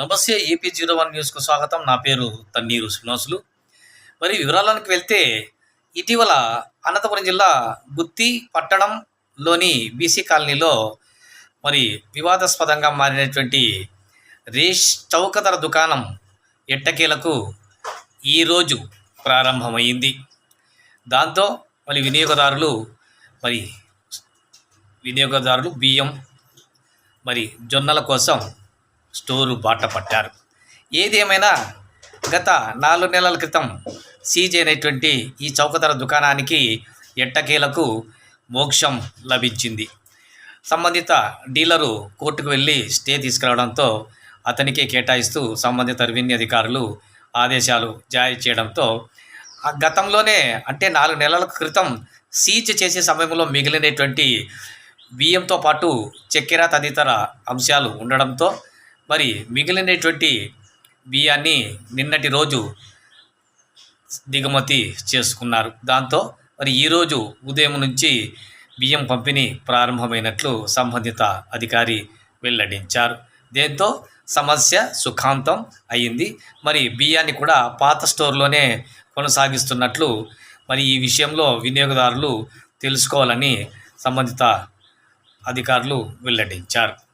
నమస్తే AP zero one న్యూస్కు స్వాగతం. నా పేరు తన్నీరు శ్రీనివాసులు. మరి వివరాలకు వెళ్తే ఇటీవల అనంతపురం జిల్లా గుత్తి పట్టణంలోని బీసీ కాలనీలో మరి వివాదాస్పదంగా మారినటువంటి రేష్ చౌకధర దుకాణం ఎట్టకేలకు ఈరోజు ప్రారంభమైంది. దాంతో మరి వినియోగదారులు మరి వినియోగదారులు బియ్యం మరి జొన్నల కోసం స్టోరు బాట పట్టారు. ఏదేమైనా గత నాలుగు నెలల క్రితం సీజ్ అయినటువంటి ఈ చౌకధర దుకాణానికి ఎట్టకేలకు మోక్షం లభించింది. సంబంధిత డీలరు కోర్టుకు వెళ్ళి స్టే తీసుకురావడంతో అతనికే కేటాయిస్తూ సంబంధిత రెవెన్యూ అధికారులు ఆదేశాలు జారీ చేయడంతో ఆ గతంలోనే అంటే నాలుగు నెలల క్రితం సీజ్ చేసే సమయంలో మిగిలినటువంటి బియ్యంతో పాటు చక్కెర తదితర అంశాలు ఉండడంతో మరి మిగిలినటువంటి బియ్యాన్ని నిన్నటి రోజు దిగుమతి చేసుకున్నారు. దాంతో మరి ఈరోజు ఉదయం నుంచి బియ్యం పంపిణీ ప్రారంభమైనట్లు సంబంధిత అధికారి వెల్లడించారు. దీంతో సమస్య సుఖాంతం అయ్యింది మరి బియ్యాన్ని కూడా పాత స్టోర్లోనే కొనసాగిస్తున్నట్లు మరి ఈ విషయంలో వినియోగదారులు తెలుసుకోవాలని సంబంధిత అధికారులు వెల్లడించారు.